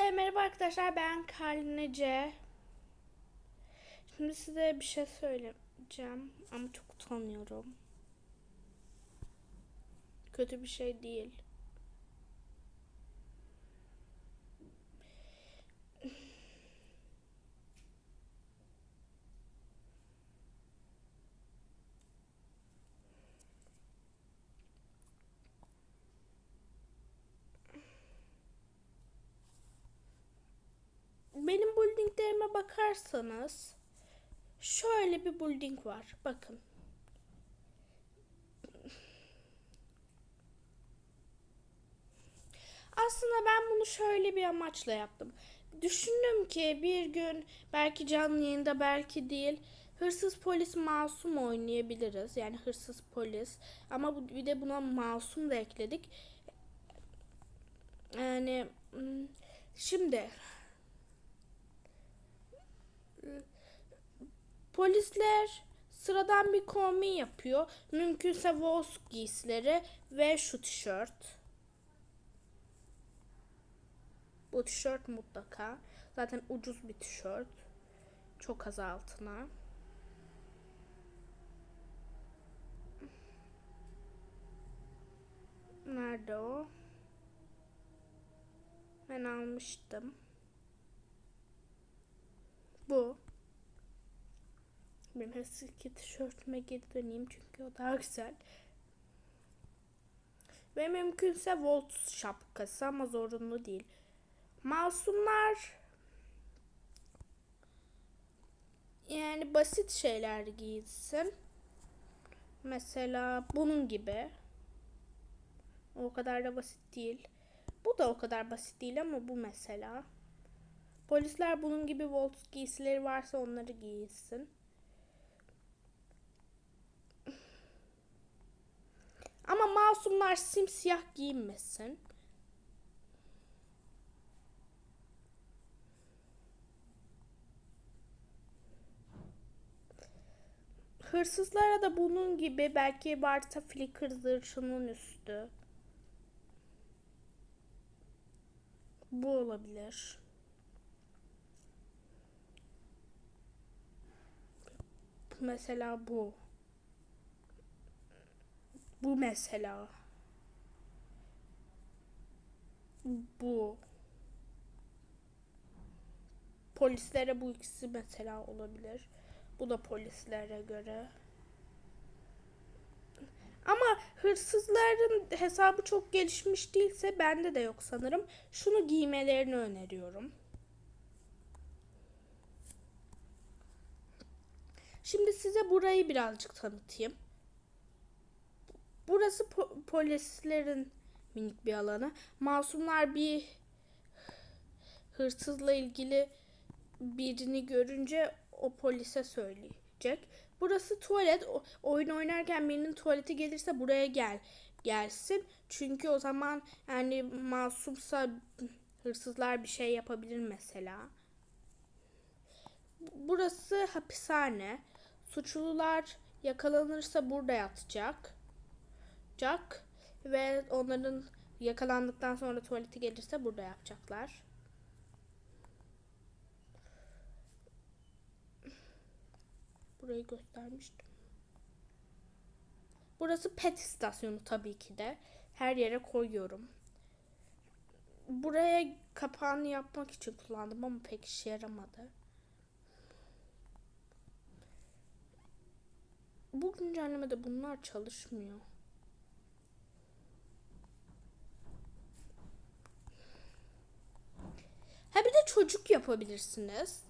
Hepinize merhaba arkadaşlar ben Karlinece. Şimdi size bir şey söyleyeceğim ama çok utanıyorum. Kötü bir şey değil. Benim buildinglerime bakarsanız şöyle bir building var. Bakın. Aslında ben bunu şöyle bir amaçla yaptım. Düşündüm ki bir gün belki canlı yayında belki değil hırsız polis masum oynayabiliriz. Yani hırsız polis ama bir de buna masum da ekledik. Yani hmm, şimdi Polisler sıradan bir kombin yapıyor. Mümkünse Voss giysileri ve şu tişört. Bu tişört mutlaka. Zaten ucuz bir tişört. Çok az altına. Nerede o? Ben almıştım. Bu. Ben eski tişörtüme geri döneyim çünkü o daha güzel. Ve mümkünse Volt şapkası ama zorunlu değil. Masumlar yani basit şeyler giysin. Mesela bunun gibi. O kadar da basit değil. Bu da o kadar basit değil ama bu mesela. Polisler bunun gibi Volt giysileri varsa onları giysin. Ama masumlar simsiyah giyinmesin. Hırsızlara da bunun gibi belki varsa flicker zırhının üstü. Bu olabilir. Mesela bu. Bu mesela. Bu. Polislere bu ikisi mesela olabilir. Bu da polislere göre. Ama hırsızların hesabı çok gelişmiş değilse bende de yok sanırım. Şunu giymelerini öneriyorum. Şimdi size burayı birazcık tanıtayım. Burası po- polislerin minik bir alanı. Masumlar bir hırsızla ilgili birini görünce o polise söyleyecek. Burası tuvalet. O- oyun oynarken birinin tuvaleti gelirse buraya gel gelsin. Çünkü o zaman yani masumsa hırsızlar bir şey yapabilir mesela. Burası hapishane. Suçlular yakalanırsa burada yatacak. Jack ve onların yakalandıktan sonra tuvaleti gelirse burada yapacaklar. Burayı göstermiştim. Burası pet istasyonu tabii ki de. Her yere koyuyorum. Buraya kapağını yapmak için kullandım ama pek işe yaramadı. Bu güncellemede bunlar çalışmıyor. Çocuk yapabilirsiniz.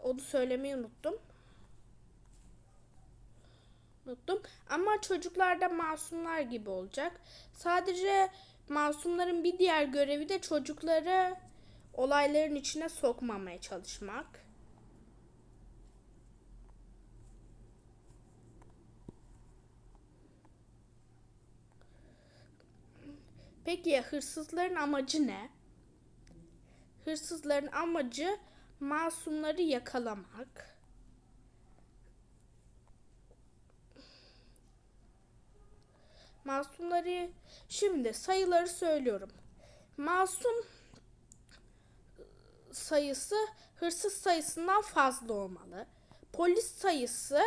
Onu söylemeyi unuttum. Unuttum. Ama çocuklar da masumlar gibi olacak. Sadece masumların bir diğer görevi de çocukları olayların içine sokmamaya çalışmak. Peki ya hırsızların amacı ne? Hırsızların amacı masumları yakalamak. Masumları şimdi sayıları söylüyorum. Masum sayısı hırsız sayısından fazla olmalı. Polis sayısı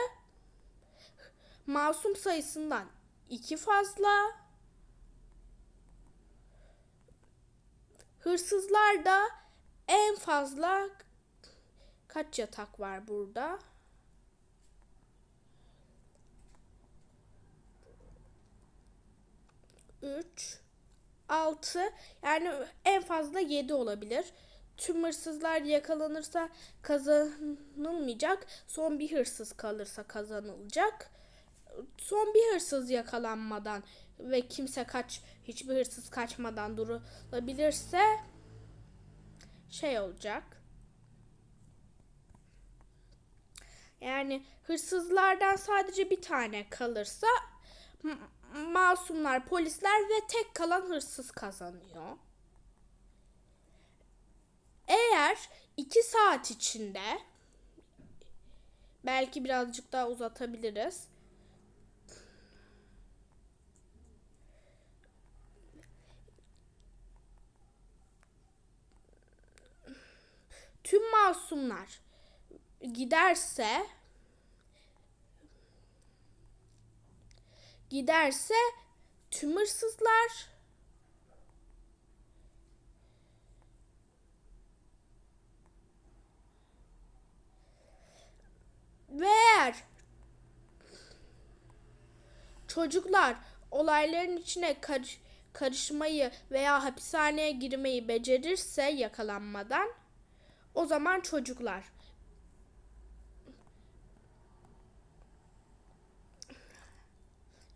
masum sayısından iki fazla. Hırsızlar da en fazla kaç yatak var burada? Üç, altı yani en fazla yedi olabilir. Tüm hırsızlar yakalanırsa kazanılmayacak. Son bir hırsız kalırsa kazanılacak. Son bir hırsız yakalanmadan ve kimse kaç hiçbir hırsız kaçmadan durulabilirse şey olacak. Yani hırsızlardan sadece bir tane kalırsa masumlar, polisler ve tek kalan hırsız kazanıyor. Eğer iki saat içinde belki birazcık daha uzatabiliriz. Tüm masumlar giderse giderse tüm hırsızlar ve eğer çocuklar olayların içine karış- karışmayı veya hapishaneye girmeyi becerirse yakalanmadan o zaman çocuklar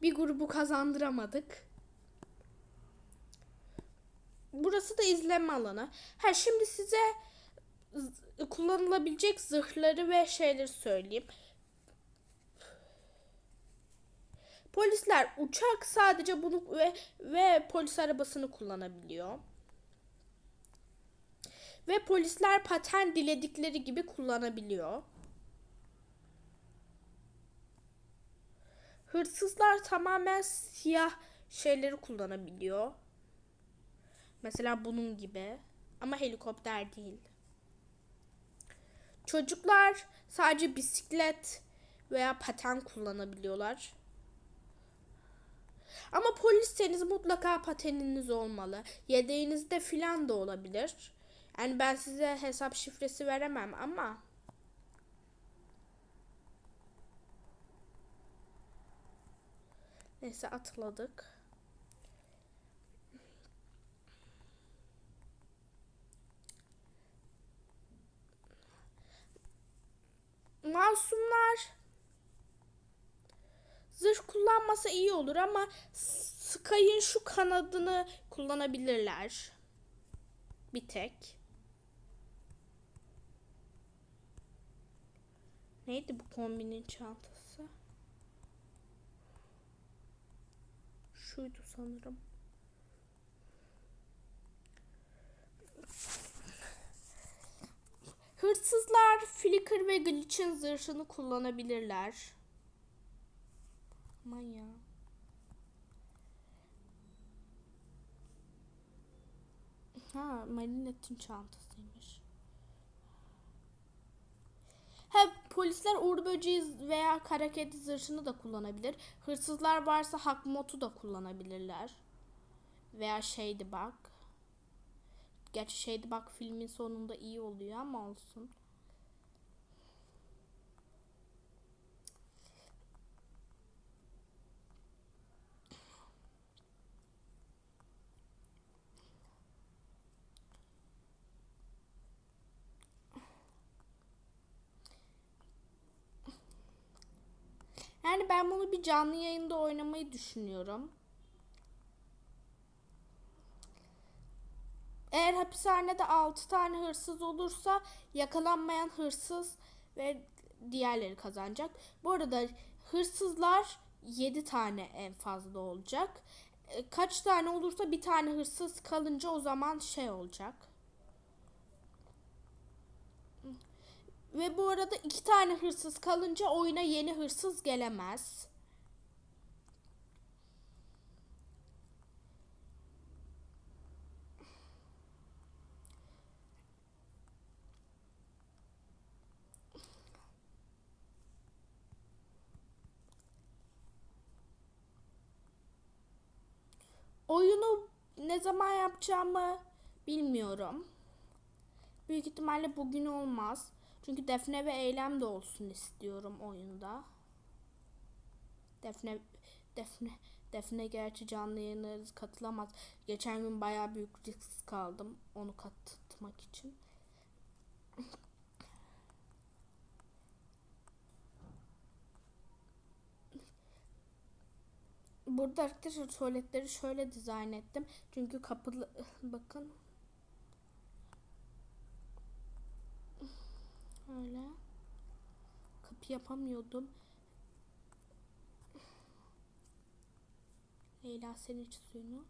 bir grubu kazandıramadık. Burası da izleme alanı. Ha şimdi size kullanılabilecek zırhları ve şeyleri söyleyeyim. Polisler uçak sadece bunu ve ve polis arabasını kullanabiliyor. Ve polisler paten diledikleri gibi kullanabiliyor. Hırsızlar tamamen siyah şeyleri kullanabiliyor. Mesela bunun gibi. Ama helikopter değil. Çocuklar sadece bisiklet veya paten kullanabiliyorlar. Ama polisseniz mutlaka pateniniz olmalı. Yedeğinizde filan da olabilir. Yani ben size hesap şifresi veremem ama Neyse atladık. Masumlar zırh kullanmasa iyi olur ama Sky'ın şu kanadını kullanabilirler. Bir tek. Neydi bu kombinin çantası? Şuydu sanırım. Hırsızlar Flicker ve Glitch'in zırhını kullanabilirler. Aman ya. Ha, Marinette'in çantasıymış. Ha, polisler uğur böceği veya kara kedi zırhını da kullanabilir. Hırsızlar varsa hakmotu da kullanabilirler. Veya şeydi bak. Gerçi şeydi bak filmin sonunda iyi oluyor ama olsun. Yani ben bunu bir canlı yayında oynamayı düşünüyorum. Eğer hapishanede 6 tane hırsız olursa yakalanmayan hırsız ve diğerleri kazanacak. Bu arada hırsızlar 7 tane en fazla olacak. E, Kaç tane olursa bir tane hırsız kalınca o zaman şey olacak. Ve bu arada iki tane hırsız kalınca oyuna yeni hırsız gelemez. Oyunu ne zaman yapacağımı bilmiyorum. Büyük ihtimalle bugün olmaz. Çünkü Defne ve Eylem de olsun istiyorum oyunda. Defne Defne Defne gerçi canlı yayınlara katılamaz. Geçen gün bayağı büyük risk kaldım onu katılmak için. Burada arkadaşlar tuvaletleri şöyle dizayn ettim. Çünkü kapılı bakın. Öyle. Kapı yapamıyordum. Leyla sen iç suyunu.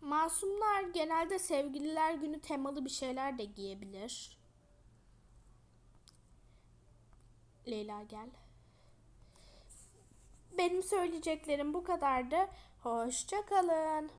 Masumlar genelde sevgililer günü temalı bir şeyler de giyebilir. Leyla gel. Benim söyleyeceklerim bu kadardı. Hoşça kalın.